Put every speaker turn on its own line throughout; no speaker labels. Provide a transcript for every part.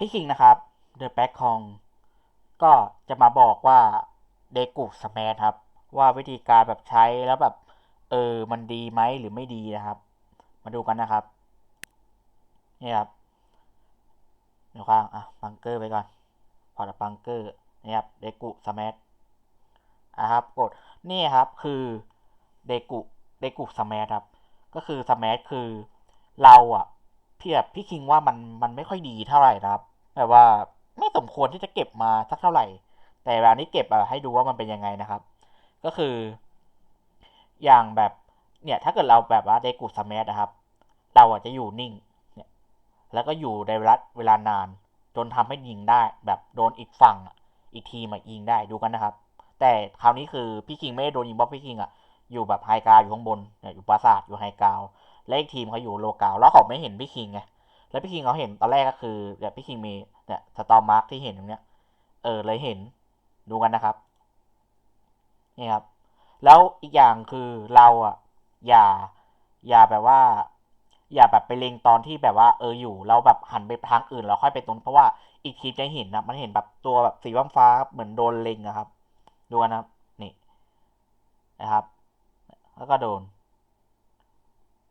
พี่คิงนะครับเดอะแบ็คคองก็จะมาบอกว่าเดกุสแมทครับ ว่าวิธีการแบบใช้แล้วแบบ เออมันดีไหมหรือไม่ดีนะครับ มาดูกันนะครับ นี่ครับเดี๋ยวข้างอะบังเกอร์ไปก่อนพอร์ตบังเกอร์นี่ครับเดกุสแมทอะครับกดนี่ครับคือเดกุเดกุสแมทครับ ก็คือสแมทคือเราอะ พี่แบบพี่คิงว่ามันมันไม่ค่อยดีเท่าไหร่นะครับ แบบว่าไม่สมควรที่จะเก็บมาสักเท่าไหร่ แต่แบบนี้เก็บอะให้ดูว่ามันเป็นยังไงนะครับ ก็คือ อย่างแบบเนี่ยถ้าเกิดเราแบบว่าได้กูดสมันะครับ เราอาจจะอยู่นิ่งเนี่ยแล้วก็อยู่ในเวลาเวลานาน จนทำให้ยิงได้ แบบโดนอีกฝั่งอีกทีมายิงได้ดูกันนะครับ แต่คราวนี้คือพี่คิงไม่ได้โดนยิงเพราะพี่คิงอะอยู่แบบไฮกาวอยู่ข้างบนเนี่ยอยู่ปราสาทอยู่ไฮกาว และอีกทีมเขาอยู่โลกาวแล้วเขาไม่เห็นพี่คิงไงแล้วพี่คิงเขาเห็นตอนแรกก็คือเนี่ยพี่คิงมีเนี่ยสตอมมาร์กที่เห็นตรงเนี้ยเออเลยเห็นดูกันนะครับนี่ครับ แล้วอีกอย่างคือเราอะ อย่า อย่าแบบว่า อย่าแบบไปเล็งตอนที่แบบว่า เอออยู่ เราแบบหันไปทางอื่นแล้วค่อยไปตรงเพราะว่าอีกทีจะเห็นนะมันเห็นแบบตัวแบบสีฟ้าเหมือนโดนเล็งนะครับ ดูกันนะครับ นี่นะครับ แล้วก็โดน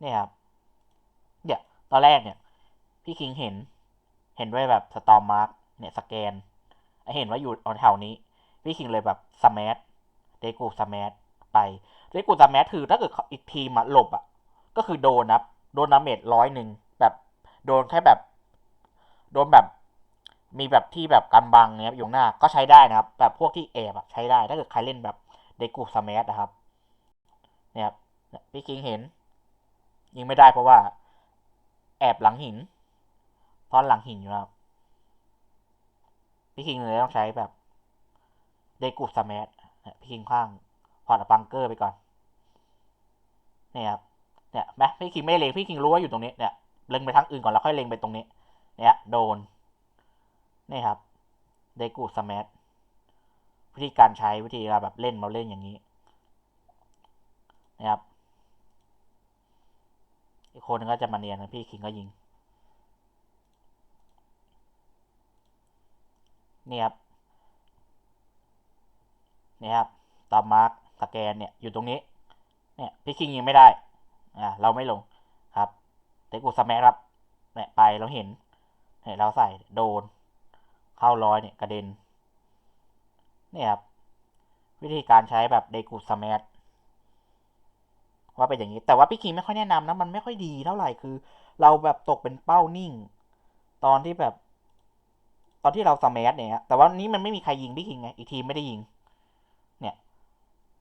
เนี่ยครับเนี่ยตอนแรกเนี่ย พี่คิงเห็น เห็นด้วยแบบสตอมมาร์กเนี่ยสแกนเห็นว่าอยู่แถวนี้ พี่คิงเลยแบบสมัทเดกูสมัทไปเดกูสมัทคือถ้าเกิดอีกทีมาหลบอะ ก็คือโดนนะโดนดาเมจร้อยหนึ่งแบบโดนแค่แบบ โดนแบบมีแบบที่แบบกันบังเนี่ยอยู่หน้าก็ใช้ได้นะครับ แบบพวกที่แอบใช้ได้ถ้าเกิดใครเล่นแบบเดกูสมัทนะครับเนี่ยครับพี่คิงเห็น ยิงไม่ได้เพราะว่า แอบหลังหินตอนหลังหินอยู่ครับพี่คิงเลยต้องใช้แบบเดกูสมัพี่คิงข้างพอร์ตบังเกอร์ไปก่อนเนี่ยครับเนี่ยแม้พี่คิงไม่เล็งพี่คิงรู้ว่าอยู่ตรงนี้เนี่ยเล็งไปทางอื่นก่อนแล้วค่อยเล็งไปตรงนี้ เนี่ยโดนนี่ครับเดกูสมัวิธีการใช้วิธีเราแบบเล่นมาเล่นอย่างนี้นะครับ อีกคนนึงก็จะมาเนียนพี่คิงก็ยิง เนี่ยครับ เนี่ยครับ ตามมาร์กสแกนเนี่ยอยู่ตรงนี้ เนี่ยพี่คิงยิงไม่ได้ อ่าเราไม่ลงครับแต่กูสแมัครับ เนี่ยไปเราเห็นเนี่ยเราใส่โดน เข้าร้อยเนี่ยกระเด็น เนี่ยครับวิธีการใช้แบบเดกูสแมั ว่าเป็นอย่างนี้ แต่ว่าพี่คิงไม่ค่อยแนะนำนะมันไม่ค่อยดีเท่าไหร่คือ เราแบบตกเป็นเป้านิ่ง ตอนที่แบบ ตอนที่เราสมัเนี่ยแต่ว่านี้มันไม่มีใครยิงพี่คิงไงอีกทีไม่ได้ยิง เนี่ย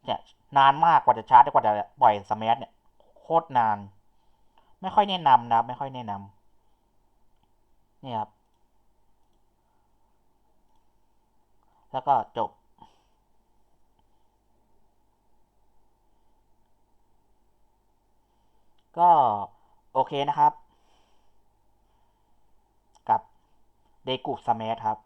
เนี่ยนานมากกว่าจะชาร์จกว่าจะปล่อยสมัเนี่ยโคตรนาน ไม่ค่อยแนะนำนะไม่ค่อยแนะนำเนี่ยครับแล้วก็จบ ก็โอเคนะครับ กับเดกุสแมัครับ